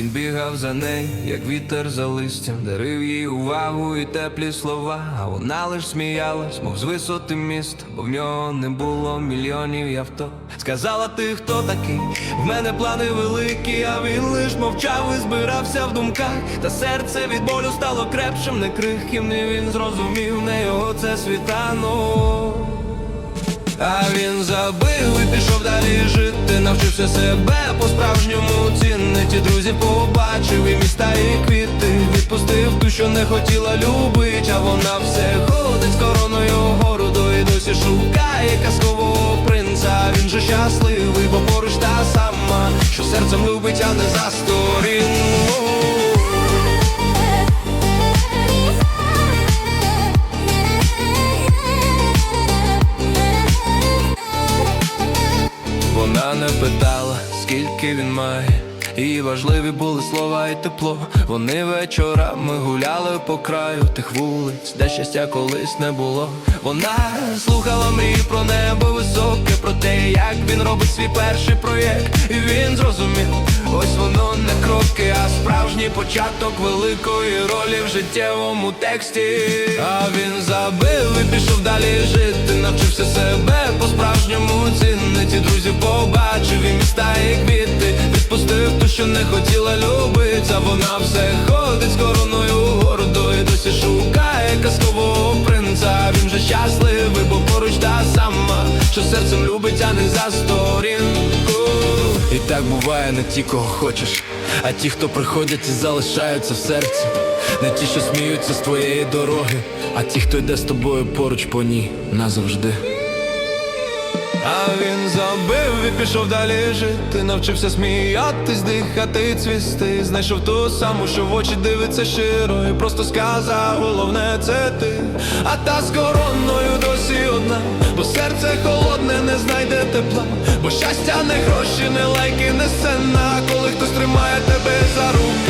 Він бігав за нею, як вітер за листям, дарив їй увагу і теплі слова. А вона лиш сміялась, мов з висоти міста, бо в нього не було мільйонів і авто. Сказала ти, хто такий? В мене плани великі, а він лиш мовчав і збирався в думках. Та серце від болю стало крепшим, не крихким, не він зрозумів, не його це світанок. А він забив і пішов далі жити, навчився себе по-справжньому цінити Друзів побачив і міста, і квіти Відпустив ту, що не хотіла любить, а вона все ходить з короною гордо І досі шукає казкового принца. Він же щасливий, бо поруч та сама, що серцем любить, а не за сторінку Вона не питала, скільки він має. Їй важливі були слова і тепло. Вони вечорами гуляли по краю тих вулиць, де щастя колись не було. Вона слухала мрії про небо високе, про те, як він робить свій перший проєкт. І він зрозумів, ось воно не кроки, а справжній початок великої ролі в життєвому тексті. А він забив і пішов далі жити, навчився себе по-справжньому цінити Друзів побачив і міста, і що не хотіла любить, а вона все ходить з короною гордо І досі шукає казкового принца. Він же щасливий, бо поруч та сама, що серцем любить, а не за сторінку. І так буває не ті, кого хочеш, а ті, хто приходять і залишаються в серці. Не ті, що сміються з твоєї дороги, а ті, хто йде з тобою поруч по ній назавжди. А він забив і пішов далі жити, навчився сміятись, дихати, цвісти. Знайшов ту саму, що в очі дивиться щиро, і просто сказав, головне це ти. А та з короною досі одна, бо серце холодне, не знайде тепла. Бо щастя не гроші, не лайки, не сцена, коли хтось тримає тебе за рукав.